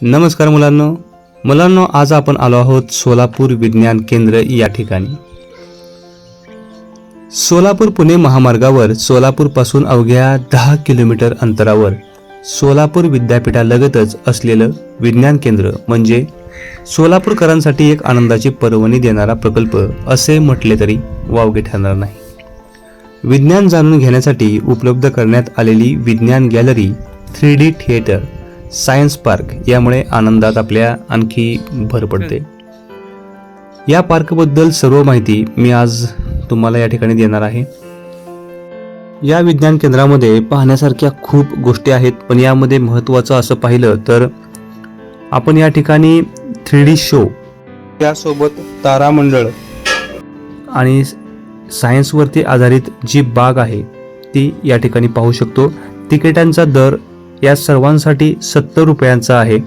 नमस्कार मुलांनो. मुलांनो आज आपण आलो आहोत सोलापूर विज्ञान केंद्र या ठिकाणी. सोलापूर पुणे महामार्गावर सोलापूरपासून अवघ्या दहा किलोमीटर अंतरावर सोलापूर विद्यापीठालगतच असलेलं विज्ञान केंद्र म्हणजे सोलापूरकरांसाठी एक आनंदाची पर्वणी देणारा प्रकल्प असे म्हटले तरी वावगे ठरणार नाही. विज्ञान जाणून घेण्यासाठी उपलब्ध करण्यात आलेली विज्ञान gallery three D theatre science park यामुळे आनंदात आपल्या आणखी भर पडते. या पार्कबद्दल सर्व माहिती मी आज तुम्हाला या ठिकाणी देणार आहे. या विज्ञान केंद्रामध्ये पाहण्यासारख्या खूप गोष्टी आहेत पण यामध्ये महत्त्वाचं असं पाहिलं तर आपण या ठिकाणी थ्री डी शो त्यासोबत तारामंडळ आणि सायन्सवरती आधारित जी बाग आहे ती या ठिकाणी पाहू शकतो. तिकिटांचा दर या सर्वांसाठी सत्तर रुपयांचा आहे.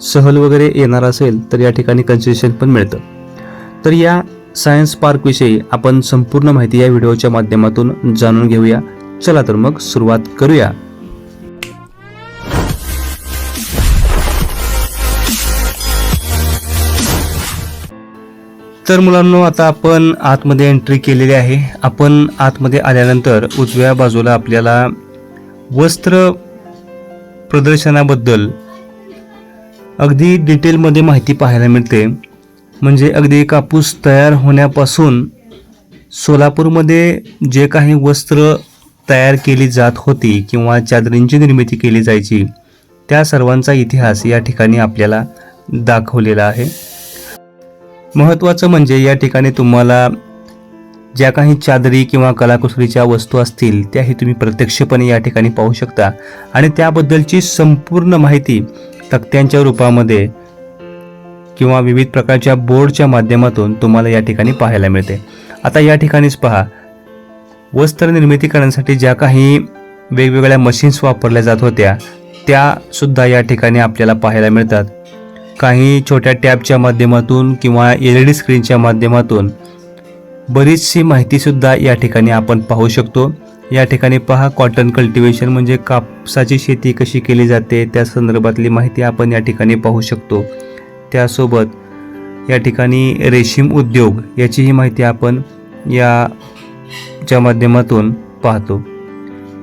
सहल वगैरे येणार असेल तर या ठिकाणी कन्सेशन पण मिळतं. तर या सायन्स पार्कविषयी आपण संपूर्ण माहिती या व्हिडिओच्या माध्यमातून जाणून घेऊया. चला तर मग सुरुवात करूया. तर मुलांनो आता आपण आतमध्ये एंट्री केलेली आहे. आपण आतमध्ये आल्यानंतर उजव्या बाजूला आपल्याला वस्त्र प्रदर्शनाबद्दल अगदी डिटेलमध्ये माहिती पाहायला मिळते. म्हणजे अगदी कापूस तयार होण्यापासून सोलापूरमध्ये जे काही वस्त्र तयार केली जात होती किंवा चादरींची निर्मिती केली जायची त्या सर्वांचा इतिहास या ठिकाणी आपल्याला दाखवलेला आहे. महत्त्वाचं म्हणजे या ठिकाणी तुम्हाला ज्या काही चादरी किंवा कलाकुसरीच्या वस्तू असतील त्याही तुम्ही प्रत्यक्षपणे या ठिकाणी पाहू शकता. आणि त्याबद्दलची संपूर्ण माहिती तक्त्यांच्या रूपामध्ये किंवा विविध प्रकारच्या बोर्डच्या माध्यमातून तुम्हाला या ठिकाणी पाहायला मिळते. आता या ठिकाणीच पहा. वस्त्र निर्मिती करण्यासाठी ज्या काही वेगवेगळ्या मशीन्स वापरल्या जात होत्या त्या सुद्धा या ठिकाणी आपल्याला पाहायला मिळतात. काही छोट्या टॅबच्या माध्यमातून किंवा एल ई डी स्क्रीनच्या माध्यमातून बरीचशी माहितीसुद्धा या ठिकाणी आपण पाहू शकतो. या ठिकाणी पहा कॉटन कल्टिवेशन म्हणजे कापसाची शेती कशी केली जाते त्या संदर्भातली माहिती आपण या ठिकाणी पाहू शकतो. त्यासोबत या ठिकाणी रेशीम उद्योग याचीही माहिती आपण या च्या माध्यमातून पाहतो.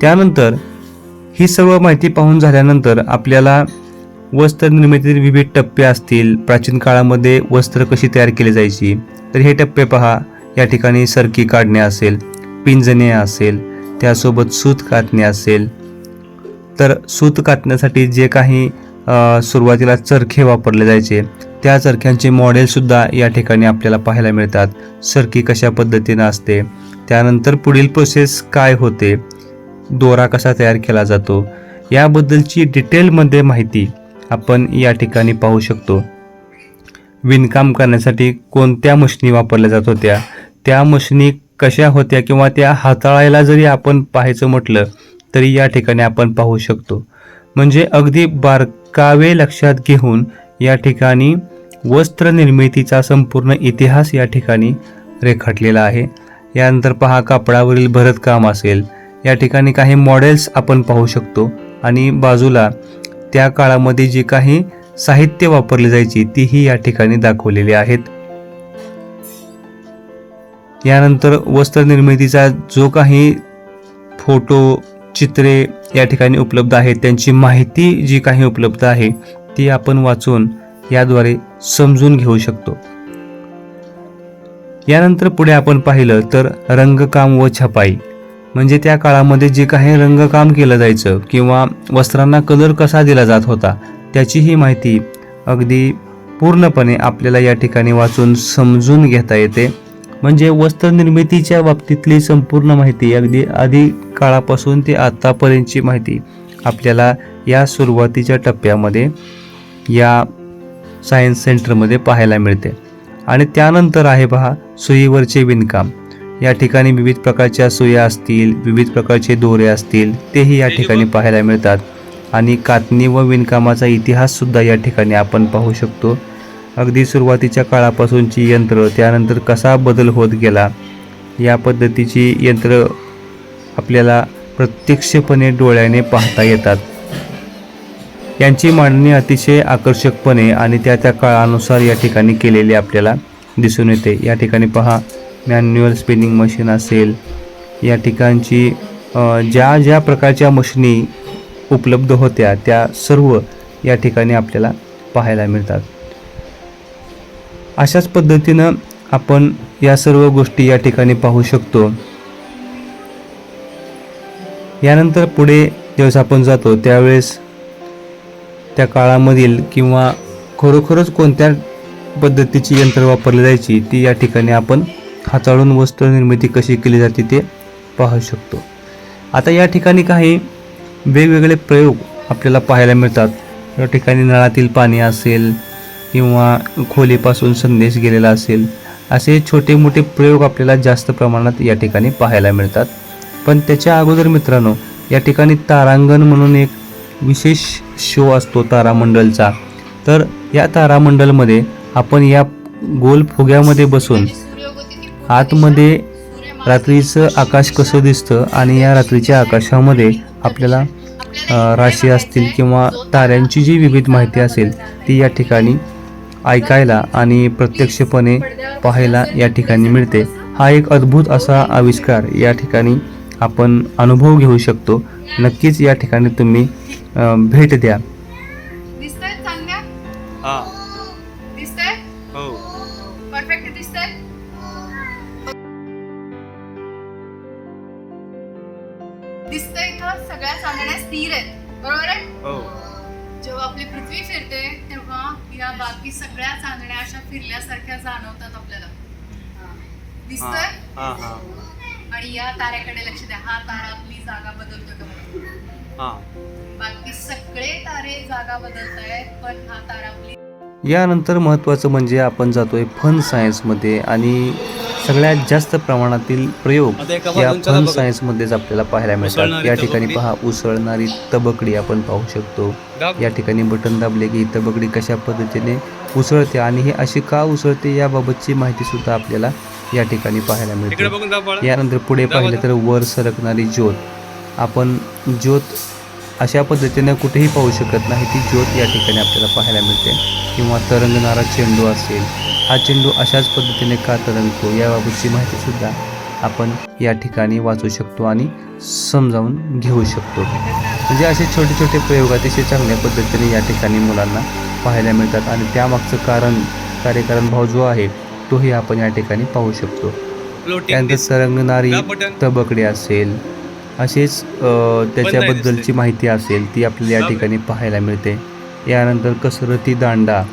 त्यानंतर ही सर्व माहिती पाहून झाल्यानंतर आपल्याला वस्त्र निर्मितीतील विविध टप्पे असतील. प्राचीन काळामध्ये वस्त्र कशी तयार केली जायची? तर हे टप्पे पहा. या ठिकाणी सरकी काढणे असेल पिंजणे असेल त्यासोबत सूत कातणे असेल. तर सूत कातण्यासाठी जे काही सुरुवातीला चरखे वापरले जायचे त्या चरख्यांचे मॉडेलसुद्धा या ठिकाणी आपल्याला पाहायला मिळतात. सरकी कशा पद्धतीनं असते त्यानंतर पुढील प्रोसेस काय होते दोरा कसा तयार केला जातो याबद्दलची डिटेलमध्ये माहिती आपण या ठिकाणी पाहू शकतो. विणकाम करण्यासाठी कोणत्या मशिनी वापरल्या जात होत्या त्या मशिनी कशा होत्या किंवा त्या हाताळायला जरी आपण पाहायचं म्हटलं तरी या ठिकाणी आपण पाहू शकतो. म्हणजे अगदी बारकावे लक्षात घेऊन या ठिकाणी वस्त्र निर्मितीचा संपूर्ण इतिहास या ठिकाणी रेखाटलेला आहे. यानंतर पहा कापडावरील भरतकाम असेल. या ठिकाणी काही मॉडेल्स आपण पाहू शकतो. आणि बाजूला त्या काळामध्ये जी काही साहित्य वापरली जायची तीही या ठिकाणी दाखवलेली आहेत. यानंतर वस्त्र निर्मितीचा जो काही फोटो चित्रे या ठिकाणी उपलब्ध आहेत त्यांची माहिती जी काही उपलब्ध आहे ती आपण वाचून याद्वारे समजून घेऊ शकतो. यानंतर पुढे आपण पाहिलं तर रंगकाम व छपाई. म्हणजे त्या काळामध्ये जे काही रंगकाम केलं जायचं किंवा वस्त्रांना कलर कसा दिला जात होता त्याचीही माहिती अगदी पूर्णपणे आपल्याला या ठिकाणी वाचून समजून घेता येते. म्हणजे वस्त्र निर्मितीच्या बाबतीतली संपूर्ण माहिती अगदी आधी काळापासून ते आतापर्यंतची माहिती आपल्याला या सुरुवातीच्या टप्प्यामध्ये या सायन्स सेंटरमध्ये पाहायला मिळते. आणि त्यानंतर आहे पहा सुईवरचे विणकाम. या ठिकाणी विविध प्रकारच्या सुया असतील विविध प्रकारचे दोरे असतील तेही या ठिकाणी पाहायला मिळतात. आणि कातणी व विणकामाचा इतिहाससुद्धा या ठिकाणी आपण पाहू शकतो. अगदी सुरुवातीच्या काळापासूनची यंत्र त्यानंतर कसा बदल होत गेला या पद्धतीची यंत्र आपल्याला प्रत्यक्षपणे डोळ्याने पाहता येतात. यांची मांडणी अतिशय आकर्षकपणे आणि त्या त्या काळानुसार या ठिकाणी केलेली आपल्याला दिसून येते. या ठिकाणी पहा मॅन्युअल स्पिनिंग मशीन असेल. या ठिकाणची ज्या ज्या प्रकारच्या मशिनी उपलब्ध होत्या त्या सर्व या ठिकाणी आपल्याला पाहायला मिळतात. अशाच पद्धतीनं आपण या सर्व गोष्टी या ठिकाणी पाहू शकतो. यानंतर पुढे ज्यावेळेस आपण जातो त्यावेळेस त्या काळामधील किंवा खरोखरच कोणत्या पद्धतीची यंत्र वापरली जायची ती या ठिकाणी आपण हाताळून वस्त्र निर्मिती कशी केली जाते ते पाहू शकतो. आता या ठिकाणी काही वेगवेगळे प्रयोग आपल्याला पाहायला मिळतात. या ठिकाणी नळातील पाणी असेल किंवा खोलीपासून संदेश गेलेला असेल असे छोटे मोठे प्रयोग आपल्याला जास्त प्रमाणात या ठिकाणी पाहायला मिळतात. पण त्याच्या अगोदर मित्रांनो या ठिकाणी तारांगण म्हणून एक विशेष शो असतो तारामंडलचा. तर या तारामंडलमध्ये आपण या गोल फुग्यामध्ये बसून आतमध्ये रात्रीचं आकाश कसं दिसतं आणि या रात्रीच्या आकाशामध्ये आपल्याला राशी असतील किंवा ताऱ्यांची जी विविध माहिती असेल ती या ठिकाणी ऐकायला आणि प्रत्यक्षपणे पाहायला या ठिकाणी मिळते. हा एक अद्भुत असा आविष्कार या ठिकाणी आपण अनुभव घेऊ शकतो. नक्कीच या ठिकाणी तुम्ही भेट द्या. हा हा. आणि या ताऱ्याकडे लक्ष द्या. हा तारा आपली जागा बदलतो का. हा. बाकी सगळे तारे जागा बदलतायत पण हा तारा आपली यानंतर महत्त्वाचं म्हणजे आपण जातोय फन सायन्समध्ये आणि सगळ्यात जास्त प्रमाणातील प्रयोग या फन. सायन्समध्येच आपल्याला पाहायला मिळतात या ठिकाणी. पहा उसळणारी तबकडी आपण पाहू शकतो. या ठिकाणी बटन दाबले की ही तबकडी कशा पद्धतीने उसळते आणि हे अशी का उसळते याबाबतची माहिती सुद्धा आपल्याला या ठिकाणी पाहायला मिळते. यानंतर पुढे पाहिलं तर वर सरकणारी ज्योत आपण ज्योत अशा पद्धतीने कुठेही पाहू शकत नाही ती ज्योत या ठिकाणी आपल्याला पाहायला मिळते किंवा तरंगणारा चेंडू असेल हा चेंडू अशाच पद्धतीने का तरंगतो याबाबतची माहिती सुद्धा आपण या ठिकाणी वाचू शकतो आणि समजावून घेऊ शकतो म्हणजे असे छोटे छोटे प्रयोग अतिशय चांगल्या पद्धतीने या ठिकाणी मुलांना पाहायला मिळतात आणि त्यामागचं कारण कार्यकारण भाव जो आहे तोही आपण या ठिकाणी पाहू शकतो त्यानंतर. सरंगणारी. तबकडे असेल असेच त्याच्याबद्दलची माहिती असेल ती आपल्याला या. ठिकाणी पाहायला मिळते यानंतर कसरती दांडा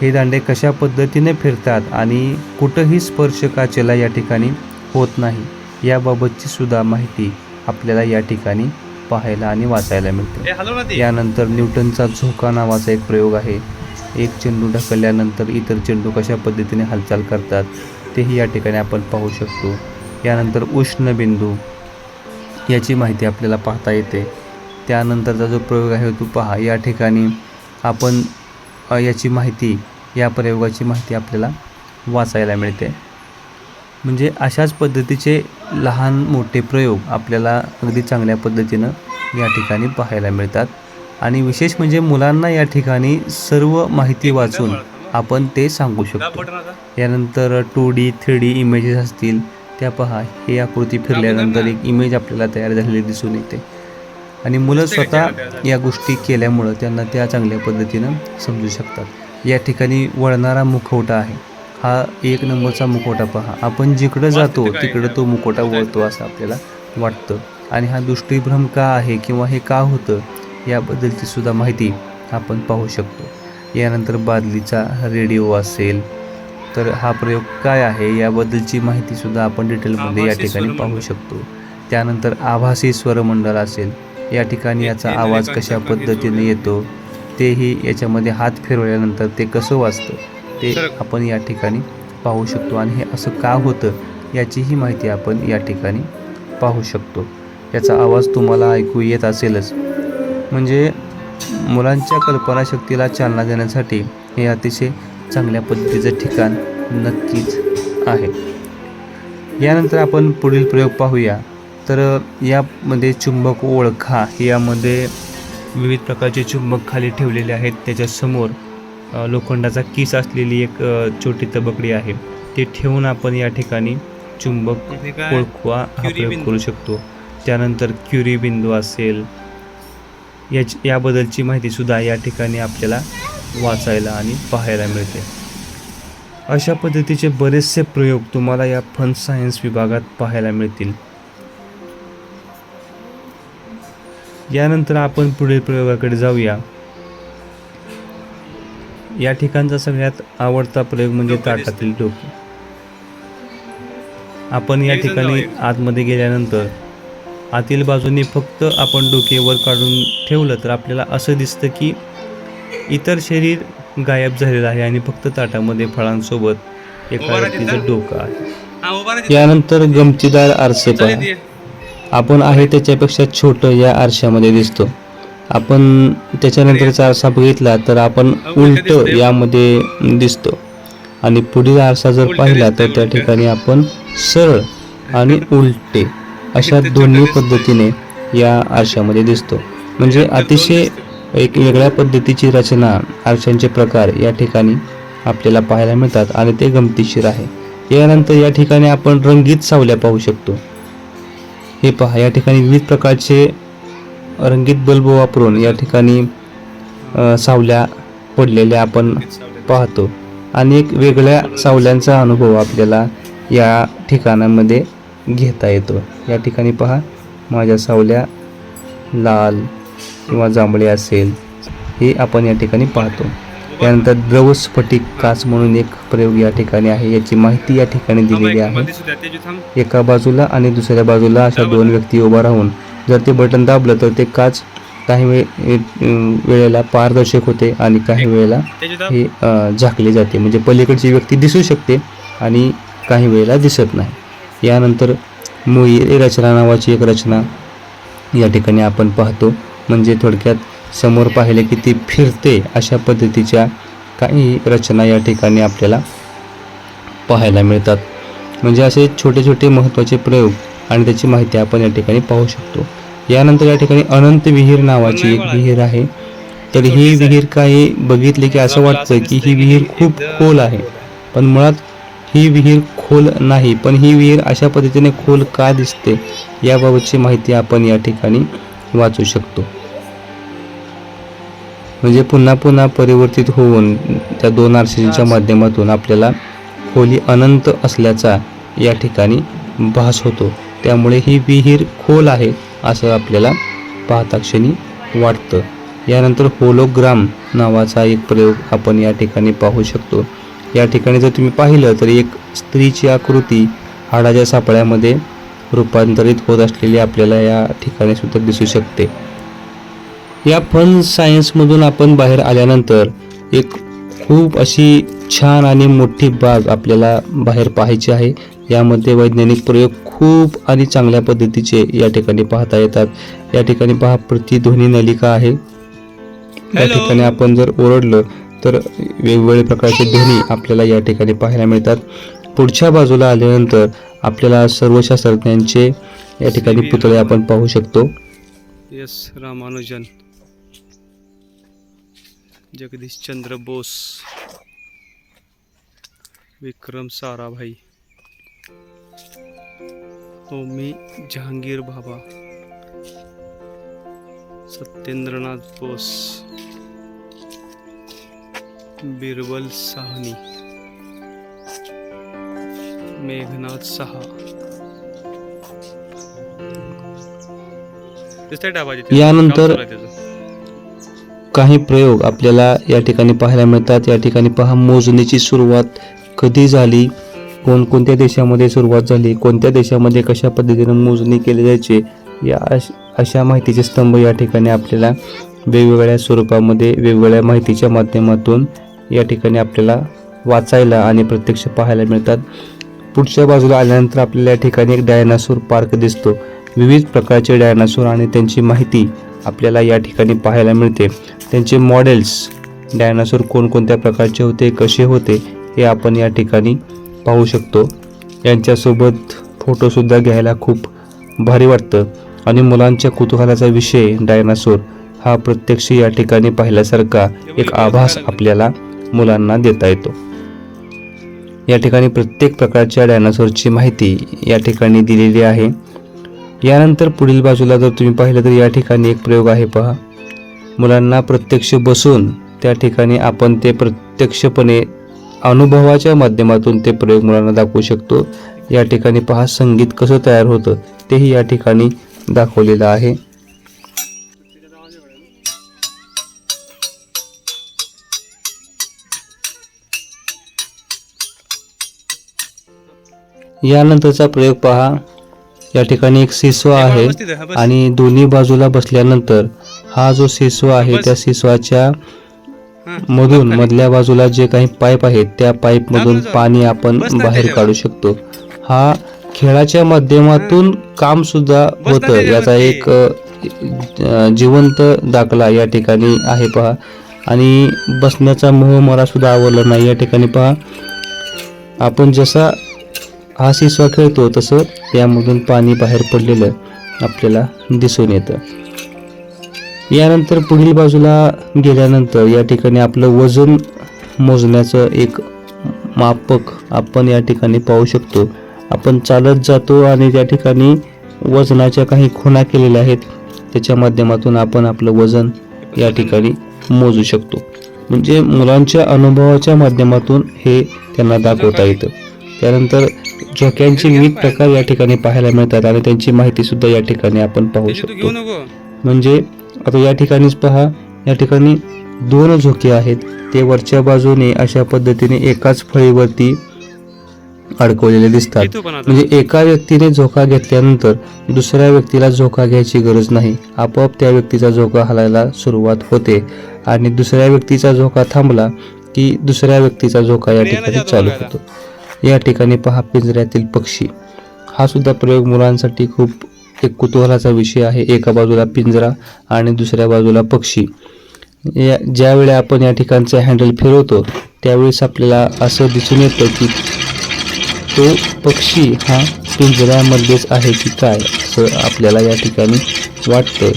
हे दांडे कशा पद्धतीने फिरतात आणि कुठंही स्पर्श काचेला या ठिकाणी होत नाही याबाबतची सुद्धा माहिती आपल्याला या ठिकाणी पाहायला आणि वाचायला मिळते. यानंतर न्यूटनचा झोका नावाचा एक प्रयोग आहे. एक चेंडू ढकलल्यानंतर इतर चेंडू कशा पद्धतीने हालचाल करतात तेही या ठिकाणी आपण पाहू शकतो. यानंतर उष्णबिंदू याची माहिती आपल्याला पाहता येते. त्यानंतरचा जो प्रयोग आहे तो पहा. या ठिकाणी आपण याची माहिती या प्रयोगाची माहिती आपल्याला वाचायला मिळते. म्हणजे अशाच पद्धतीचे लहान मोठे प्रयोग आपल्याला अगदी चांगल्या पद्धतीनं या ठिकाणी पाहायला मिळतात. आणि विशेष म्हणजे मुलांना या ठिकाणी सर्व माहिती वाचून आपण ते सांगू शकतो. यानंतर two D three D images असतील त्या पहा. हे आकृती फिरल्यानंतर एक इमेज आपल्याला तयार झालेली दिसून येते. आणि मुलं स्वतः या गोष्टी केल्यामुळं त्यांना त्या चांगल्या पद्धतीनं समजू शकतात. या ठिकाणी वळणारा मुखवटा आहे. हा एक नंबरचा मुखवटा पहा. आपण जिकडं जातो तिकडं तो मुखवटा वळतो असं आपल्याला वाटतं. आणि हा दृष्टीभ्रम का आहे किंवा हे का होतं याबद्दलची सुद्धा माहिती आपण पाहू शकतो. यानंतर बादलीचा रेडिओ असेल तर हा प्रयोग काय आहे याबद्दलची माहिती सुद्धा आपण डिटेलमध्ये या ठिकाणी. पाहू शकतो. त्यानंतर आभासी स्वरमंडळ असेल या ठिकाणी याचा आवाज कशा पद्धतीने. येतो तेही याच्यामध्ये हात फिरवल्यानंतर ते कसं वाजतं ते. आपण या ठिकाणी पाहू शकतो आणि हे असं का होतं याचीही माहिती आपण या ठिकाणी पाहू शकतो याचा आवाज तुम्हाला ऐकू येत असेलच म्हणजे मुलांच्या कल्पनाशक्तीला चालना देण्यासाठी हे अतिशय चांगल्या पद्धतीचं ठिकाण नक्कीच आहे यानंतर आपण पुढील प्रयोग पाहूया तर यामध्ये चुंबक ओळखा. यामध्ये विविध प्रकारचे चुंबक खाली ठेवलेले आहेत. त्याच्यासमोर लोखंडाचा किस असलेली एक छोटी तबकडी आहे. ते ठेवून आपण या ठिकाणी चुंबक ओळखवा हा प्रयोग. करू शकतो. त्यानंतर क्युरी बिंदू असेल. याच याबद्दलची माहिती सुद्धा या ठिकाणी आपल्याला वाचायला आणि पाहायला मिळते. अशा पद्धतीचे बरेचसे प्रयोग तुम्हाला या फन सायन्स विभागात पाहायला मिळतील. यानंतर आपण पुढील प्रयोगाकडे जाऊया या ठिकाणचा सगळ्यात आवडता प्रयोग म्हणजे. ताटातील डोके आपण या ठिकाणी. आतमध्ये गेल्यानंतर आतील बाजूने फक्त आपण डोके वर काढून ठेवलं तर आपल्याला असं दिसतं की इतर शरीर गायब झालेलं आहे आणि फक्त ताटामध्ये फळांसोबत एका व्यक्तीचं. डोकं आहे. यानंतर गमतीदार आरसे चल पहा इथे. आपण आहे त्याच्यापेक्षा छोटं या आरशामध्ये दिसतो. आपण त्याच्यानंतरचा आरसा बघितला तर आपण उलट यामध्ये दिसतो. आणि पुढील आरसा जर पाहिला तर त्या. ठिकाणी आपण सरळ आणि उलटे अशा दोन्ही. पद्धतीने या आरशामध्ये दिसतो. म्हणजे अतिशय. एक वेगळ्या पद्धतीची रचना आरशांचे प्रकार या ठिकाणी आपल्याला पाहायला मिळतात आणि ते गमतीशीर आहे. यानंतर या ठिकाणी आपण रंगीत सावल्या पाहू शकतो. हे पहा या ठिकाणी विविध प्रकारचे रंगीत बल्ब वापरून या ठिकाणी सावल्या पडलेल्या आपण पाहतो. आणि एक वेगळ्या सावल्यांचा अनुभव आपल्याला या ठिकाणामध्ये घेता येतो. या ठिकाणी पहा माझ्या सावल्या लाल किंवा जांभळे असेल हे आपण या ठिकाणी पाहतो. त्यानंतर द्रव स्फटिक काच म्हणून एक प्रयोग या ठिकाणी आहे याची माहिती या ठिकाणी दिलेली आहे. एका बाजूला आणि दुसऱ्या बाजूला अशा दोन व्यक्ती उभा राहून जर ते बटन दाबलं तर ते काच काही वेळ वेळेला पारदर्शक होते आणि काही वेळेला. हे झाकले जाते. म्हणजे पलीकडची व्यक्ती दिसू शकते आणि काही वेळेला दिसत नाही. यानंतर मोई रचना नावाची एक रचना या ठिकाणी आपण पाहतो. म्हणजे थोडक्यात समोर पाहिले की ती फिरते अशा पद्धतीच्या काही रचना या ठिकाणी आपल्याला पाहायला मिळतात. म्हणजे असे छोटे छोटे महत्त्वाचे प्रयोग आणि त्याची माहिती आपण या ठिकाणी पाहू शकतो. यानंतर या ठिकाणी अनंत विहीर नावाची एक विहीर आहे. तर ही विहीर काही बघितली की असं वाटतं की ही विहीर खूप खोल आहे. पण मुळात ही विहीर खोल नाही पण ही विहीर अशा पद्धतीने खोल का दिसते याबाबतची माहिती आपण या ठिकाणी वाचू शकतो. म्हणजे पुन्हा पुन्हा परिवर्तित होऊन त्या दोन आरसीच्या माध्यमातून आपल्याला खोली अनंत असल्याचा या ठिकाणी भास होतो. त्यामुळे ही विहीर खोल आहे असं आपल्याला पाहता क्षणी वाटतं. यानंतर होलोग्राम नावाचा एक प्रयोग आपण या ठिकाणी पाहू शकतो. या ठिकाणी जर तुम्ही पाहिलं तर एक स्त्रीची आकृती हाडाच्या सापळ्यामध्ये रूपांतरित होत असलेली आपल्याला या ठिकाणी सुद्धा दिसू शकते. या फन सायन्समधून आपण बाहेर आल्यानंतर एक खूप अशी छान आणि मोठी बाग आपल्याला बाहेर पाहायची आहे. यामध्ये वैज्ञानिक प्रयोग खूप आणि चांगल्या पद्धतीचे या ठिकाणी पाहता येतात. या ठिकाणी पहा प्रतिध्वनी नलिका आहे. या. ठिकाणी आपण जर ओरडलं तर वेगवेगळे प्रकारचे ध्वनी आपल्याला या ठिकाणी पाहायला मिळतात. पुढच्या बाजूला आल्यानंतर आपल्याला सर्व शास्त्रज्ञांचे या ठिकाणी पुतळे आपण पाहू शकतो. येस रामानुजन. जगदीश चंद्र बोस विक्रम साराभाई होमी जहांगीर बाबा सत्येंद्रनाथ बोस बिरबल साहनी मेघनाथ सहा? यानंतर- काही प्रयोग आपल्याला या ठिकाणी पाहायला मिळतात. या ठिकाणी पहा मोजणीची सुरुवात कधी झाली? कोणकोणत्या देशामध्ये सुरुवात झाली? कोणत्या देशामध्ये कशा पद्धतीने मोजणी केली जायची? या अश- अशा माहितीचे स्तंभ या ठिकाणी आपल्याला वेगवेगळ्या स्वरूपामध्ये वेगवेगळ्या माहितीच्या माध्यमातून या ठिकाणी आपल्याला वाचायला आणि प्रत्यक्ष पाहायला मिळतात. पुढच्या बाजूला आल्यानंतर आपल्याला या ठिकाणी एक डायनासोर पार्क दिसतो. विविध प्रकारचे डायनासोर आणि त्यांची माहिती आपल्याला या ठिकाणी पाहायला मिळते. त्यांचे मॉडेल्स डायनासोर कोणकोणत्या प्रकारचे होते कसे होते हे आपण या ठिकाणी पाहू शकतो. यांच्यासोबत फोटोसुद्धा घ्यायला खूप भारी वाटतं. आणि मुलांच्या कुतूहलाचा विषय डायनासोर हा प्रत्यक्ष या ठिकाणी पाहिल्यासारखा एक आभास आपल्याला मुलांना देता येतो. या ठिकाणी प्रत्येक प्रकारच्या डायनासोरची माहिती या ठिकाणी दिलेली आहे. यानंतर पुढील बाजूला जर तुम्ही पाहिलं तर या ठिकाणी एक प्रयोग आहे पहा. मुलांना प्रत्यक्ष बसून त्या ठिकाणी आपण ते प्रत्यक्षपणे अनुभवाच्या माध्यमातून ते प्रयोग मुलांना दाखवू शकतो. या ठिकाणी पहा संगीत कसं तयार होतं तेही या ठिकाणी दाखवलेलं आहे. यानंतरचा प्रयोग पहा. या ठिकाणी एक सिसो आहे आणि दोन्ही बाजूला बसल्यानंतर हा जो सिसो आहे त्या सिसोच्या मधून मधल्या बाजूला जे काही पाईप आहेत त्या पाईप मधून पाणी आपण बाहेर काढू शकतो. हा खेळाच्या माध्यमातून काम सुद्धा होतं. याचा एक जिवंत दाखला या ठिकाणी आहे पहा. आणि बसण्याचा मोह मला सुद्धा आवडला नाही. या ठिकाणी पहा. आपण जसा हा सिसवा खेळतो तसं त्यामधून पाणी बाहेर पडलेलं आपल्याला दिसून येतं. यानंतर पुढील बाजूला गेल्यानंतर या ठिकाणी आपलं वजन मोजण्याचं एक मापक आपण या ठिकाणी पाहू शकतो. आपण चालत जातो आणि त्या ठिकाणी वजनाच्या काही खुणा केलेल्या आहेत त्याच्या माध्यमातून आपण आपलं वजन या ठिकाणी मोजू शकतो. म्हणजे मुलांच्या अनुभवाच्या माध्यमातून हे त्यांना दाखवता येतं. त्यानंतर झोक्यांचे विविध प्रकार या ठिकाणी पाहायला मिळतात आणि त्यांची माहिती सुद्धा या ठिकाणी आपण पाहू शकतो. म्हणजे आता या ठिकाणीच पहा या ठिकाणी दोन झोके आहेत. ते वरच्या बाजूने अशा पद्धतीने एकाच फळीवरती अडकवलेले दिसतात. म्हणजे एका व्यक्तीने झोका घेतल्यानंतर दुसऱ्या व्यक्तीला झोका घ्यायची गरज नाही. आपोआप त्या व्यक्तीचा झोका हलायला सुरुवात होते. आणि दुसऱ्या व्यक्तीचा झोका थांबला की दुसऱ्या व्यक्तीचा झोका या ठिकाणी चालू होतो. या ठिकाणी पहा पिंजऱ्यातील पक्षी. हा सुद्धा प्रयोग मुलांसाठी खूप एक कुतूहलाचा विषय आहे. एका बाजूला पिंजरा आणि दुसऱ्या बाजूला पक्षी. या ज्यावेळी आपण या ठिकाणचं हँडल फिरवतो त्यावेळेस आपल्याला असं दिसून येतं की तो पक्षी हा पिंजऱ्यामध्येच आहे की काय असं आपल्याला या ठिकाणी वाटतं.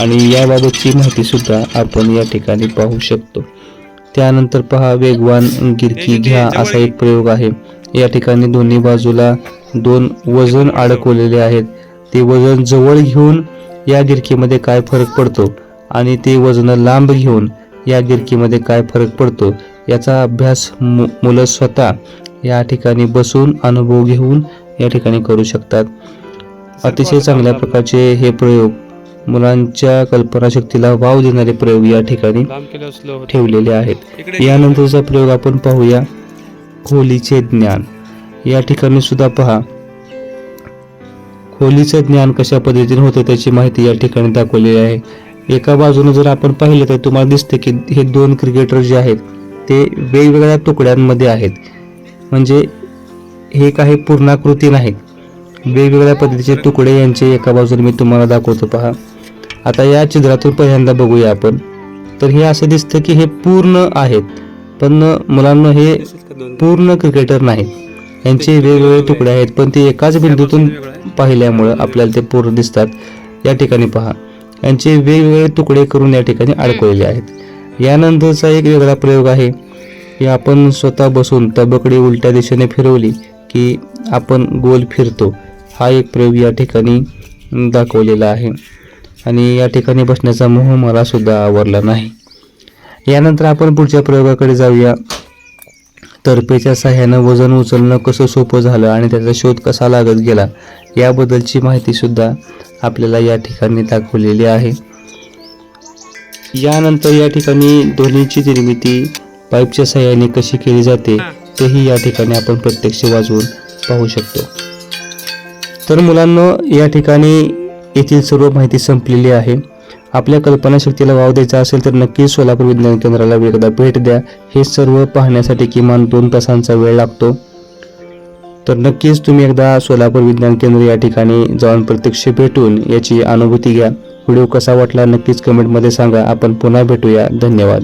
आणि याबाबतची माहिती सुद्धा आपण या ठिकाणी पाहू शकतो. त्यानंतर पहा वेगवान गिरकी घ्या असा एक प्रयोग आहे. या ठिकाणी दोन्ही बाजूला दोन वजन अडकवलेले आहेत. ते वजन जवळ घेऊन या गिरकीमध्ये काय फरक पडतो आणि ते वजन लांब घेऊन या गिरकीमध्ये काय फरक पडतो याचा अभ्यास मु मुलं स्वतः या ठिकाणी बसून अनुभव घेऊन या ठिकाणी करू शकतात. अतिशय चांगल्या प्रकारचे हे प्रयोग मुलांच्या कल्पनाशक्तीला वाव देणारे प्रयोग या ठिकाणी ठेवलेले आहेत. यानंतरचा प्रयोग आपण पाहूया. खोलीचे ज्ञान. या ठिकाणी सुद्धा पहा. खोलीचं ज्ञान कशा पद्धतीने होतं त्याची माहिती या ठिकाणी दाखवलेली आहे. एका बाजूने जर आपण पाहिलं तर तुम्हाला दिसते की हे दोन क्रिकेटर जे आहेत ते वेगवेगळ्या तुकड्यांमध्ये आहेत. म्हणजे हे काही पूर्णाकृती नाहीत. वेगवेगळ्या पद्धतीचे तुकडे यांचे एका बाजूने मी तुम्हाला दाखवतो पहा. आता या चित्रातून पहिल्यांदा बघूया आपण. तर हे असं दिसतं की हे पूर्ण आहेत. पण मुलांना हे पूर्ण क्रिकेटर नाहीत. यांचे वेगवेगळे तुकडे आहेत पण ते एकाच बिंदूतून पाहिल्यामुळं आपल्याला ते पूर्ण दिसतात. या ठिकाणी पहा. यांचे वेगवेगळे तुकडे करून या ठिकाणी अडकवलेले आहेत. यानंतरचा एक वेगळा प्रयोग आहे की आपण स्वतः बसून तबकडी उलट्या दिशेने फिरवली की आपण गोल फिरतो. हा एक प्रयोग या ठिकाणी दाखवलेला आहे. आणि या ठिकाणी बसण्याचा मोह मला सुद्धा आवडला नाही. यानंतर आपण पुढच्या प्रयोगाकडे जाऊया. तर्फेच्या सहाय्यानं वजन उचलणं कसं सोपं झालं आणि त्याचा शोध कसा लागत गेला याबद्दलची माहिती सुद्धा आपल्याला या ठिकाणी दाखवलेली आहे. यानंतर या ठिकाणी ध्वनीची निर्मिती पाईपच्या सहाय्याने कशी केली जाते तेही या ठिकाणी आपण प्रत्यक्ष वाजवून पाहू शकतो. तर मुलांना या ठिकाणी येथील सर्व माहिती संपलेली आहे. आपल्या कल्पनाशक्तीला वाव द्यायचा असेल तर नक्कीच सोलापूर विज्ञान केंद्राला एकदा भेट द्या. हे सर्व पाहण्यासाठी किमान दोन तासांचा वेळ लागतो. तर नक्कीच तुम्ही एकदा सोलापूर विज्ञान केंद्र या ठिकाणी जाऊन प्रत्यक्ष भेटून याची अनुभूती घ्या. व्हिडिओ कसा वाटला नक्कीच कमेंटमध्ये सांगा. आपण पुन्हा भेटूया. धन्यवाद.